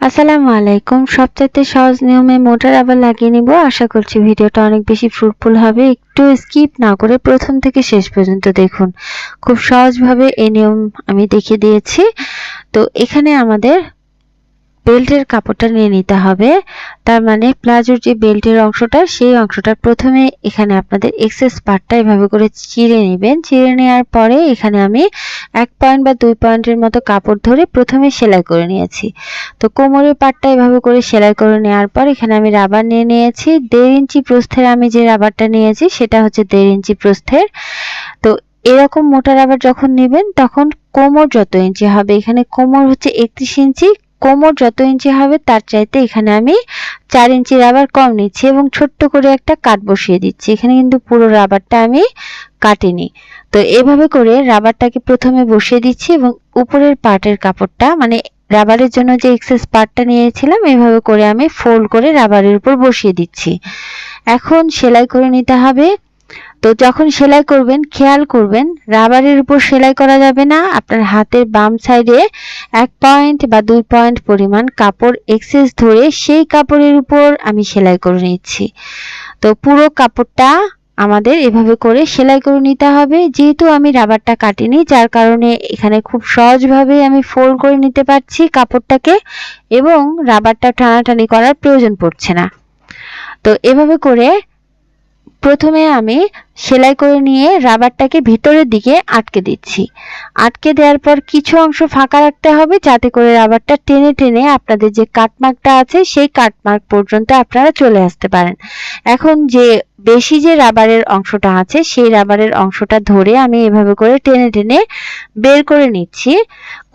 আসসালামু আলাইকুম। সবচাইতে সহজ নিয়মে মোটর আবার লাগিয়ে নিব। আশা করছি ভিডিওটা অনেক বেশি ফ্রুটফুল হবে। একটু স্কিপ না করে প্রথম থেকে শেষ পর্যন্ত দেখুন। খুব সহজভাবে এই নিয়ম আমি দেখিয়ে দিয়েছি। তো এখানে আমাদের বেল্টের কাপড়টা নিয়ে নিতে হবে। তার মানে প্লাজোর যে বেল্টের অংশটা, সেই অংশটা প্রথমে এখানে আপনাদের এক্সেস পার্টটা এভাবে করে চিড়ে নেবেন। চিড়ে নেওয়ার পরে এখানে আমি এক পয়েন্ট বা দুই পয়েন্টের মতো কাপড় ধরে প্রথমে সেলাই করে নিয়েছি। তো কোমরের পাটটা এভাবে করে সেলাই করে নেওয়ার পর এখানে আমি রাবার নিয়ে নিয়েছি। দেড় ইঞ্চি প্রস্থের আমি যে রাবারটা নিয়েছি, সেটা হচ্ছে দেড় ইঞ্চি প্রস্থের। তো এরকম মোটা রাবার যখন নেবেন, তখন কোমর যত ইঞ্চি হবে, এখানে কোমর হচ্ছে একত্রিশ ইঞ্চি কোমর যত ইঞ্চি হবে, তার চাইতে এখানে আমি চার ইঞ্চি রাবার কম নিচ্ছি এবং ছোট্ট করে একটা কাট বসিয়ে দিচ্ছি। এখানে কিন্তু পুরো রাবারটা আমি কাটিনি। তো এভাবে করে রাবারটাকে প্রথমে বসিয়ে দিচ্ছি এবং উপরের পার্টের কাপড়টা মানে রাবারের জন্য যে এক্সেস পার্টটা নিয়েছিলাম, এভাবে করে আমি ফোল্ড করে রাবারের উপর বসিয়ে দিচ্ছি। এখন সেলাই করে নিতে হবে। তো যখন সেলাই করবেন, খেয়াল করবেন, রাবারের উপর সেলাই করা যাবে না। আপনার হাতের বাম সাইডে এক পয়েন্ট বা দুই পয়েন্ট পরিমাণ কাপড় এক্সেস ধরে সেই কাপড়ের উপর আমি সেলাই করে নিচ্ছি। তো পুরো কাপড়টা আমাদের এভাবে করে সেলাই করে নিতে হবে। যেহেতু আমি রাবারটা কাটিনি, যার কারণে এখানে খুব সহজভাবে আমি ফোল্ড করে নিতে পারছি কাপড়টাকে এবং রাবারটা টানাটানি করার প্রয়োজন পড়ছে না। তো এভাবে করে প্রথমে আমি সেলাই করে নিয়ে রাবারটাকে ভিতরের দিকে আটকে দিচ্ছি। আটকে দেওয়ার পর কিছু অংশ ফাঁকা রাখতে হবে যাতে করে রাবারটা টেনে টেনে আপনাদের যে কাটমার্কটা আছে সেই কাটমার্ক পর্যন্ত আপনারা চলে আসতে পারেন। এখন যে বেশি যে রাবারের অংশটা আছে সেই রাবারের অংশটা ধরে আমি এভাবে করে টেনে টেনে বের করে নিচ্ছি।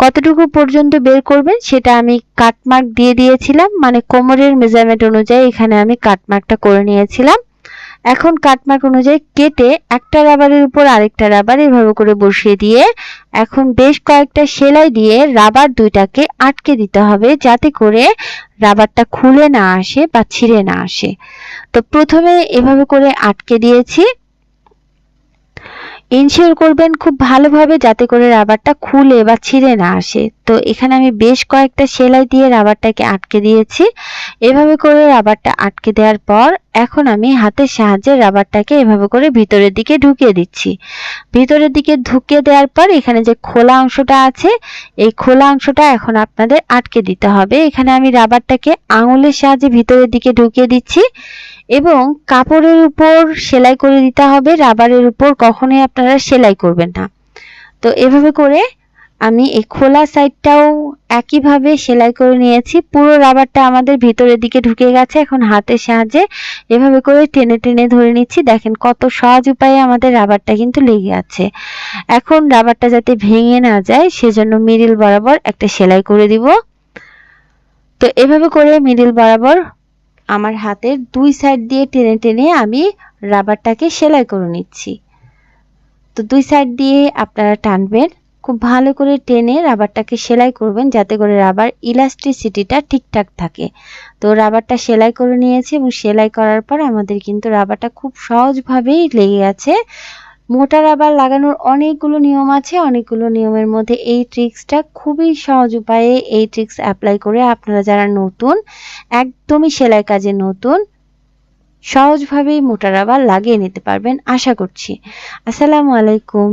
কতটুকু পর্যন্ত বের করবেন সেটা আমি কাটমার্ক দিয়ে দিয়েছিলাম মানে কোমরের মেজারমেন্ট অনুযায়ী এখানে আমি কাটমার্কটা করে নিয়েছিলাম। এখন কাটমার্ক অনুযায়ী কেটে একটা রাবারের উপর আরেকটা রাবার এভাবে করে বসিয়ে দিয়ে এখন বেশ কয়েকটা সেলাই দিয়ে রাবার দুইটাকে আটকে দিতে হবে যাতে করে রাবারটা খুলে না আসে বা ছিঁড়ে না আসে। তো প্রথমে এভাবে করে আটকে দিয়েছি। ইনশিওর করবেন খুব ভালোভাবে যাতে করে রাবারটা খুলে বা ছিঁড়ে না আসে। তো এখানে আমি বেশ কয়েকটা সেলাই দিয়ে রাবারটাকে আটকে দিয়েছি। এভাবে করে রাবারটা আটকে দেওয়ার পর এখন আমি হাতের সাহায্যে রাবারটাকে এভাবে করে ভিতরের দিকে ঢুকিয়ে দিচ্ছি। ভিতরের দিকে ঢুকিয়ে দেওয়ার পর এখানে যে খোলা অংশটা আছে, এই খোলা অংশটা এখন আপনাদের আটকে দিতে হবে। এখানে আমি রাবারটাকে আঙুলের সাহায্যে ভিতরের দিকে ঢুকিয়ে দিচ্ছি। এবং কাপড়ের উপর সেলাই করে দিতে হবে, রাবারের উপর কখনোই আপনারা সেলাই করবেন না। তো এভাবে করে আমি এই খোলা সাইডটাও একইভাবে সেলাই করে নিয়েছি। পুরো রাবারটা আমাদের ভিতরের দিকে ঢুকে গেছে, এখন হাতের সাহায্যে এভাবে করে টেনে টেনে ধরে নিচ্ছি। দেখেন কত সহজ উপায়ে আমাদের রাবারটা কিন্তু লেগে আছে। এখন রাবারটা যাতে ভেঙে না যায়, সেজন্য মিডিল বরাবর একটা সেলাই করে দিব। তো এভাবে করে মিডিল বরাবর আমার হাতের দুই সাইড দিয়ে টেনে টেনে আমি রাবারটাকে সেলাই করে নিচ্ছি। তো দুই সাইড দিয়ে আপনারা টানবেন, খুব ভালো করে টেনে রাবারটাকে সেলাই করবেন যাতে করে রাবার ইলাস্টিসিটিটা ঠিকঠাক থাকে। তো রাবারটা সেলাই করে নিয়েছি এবং সেলাই করার পর আমাদের কিন্তু রাবারটা খুব সহজভাবেই লেগে গেছে। মোটা রাবার লাগানোর অনেকগুলো নিয়ম আছে, অনেকগুলো নিয়মের মধ্যে এই ট্রিক্সটা খুবই সহজ উপায়ে এই ট্রিক্স অ্যাপ্লাই করে আপনারা যারা নতুন, একদমই সেলাই কাজে নতুন, সহজভাবেই মোটা রাবার লাগিয়ে নিতে পারবেন, আশা করছি। আসসালামু আলাইকুম।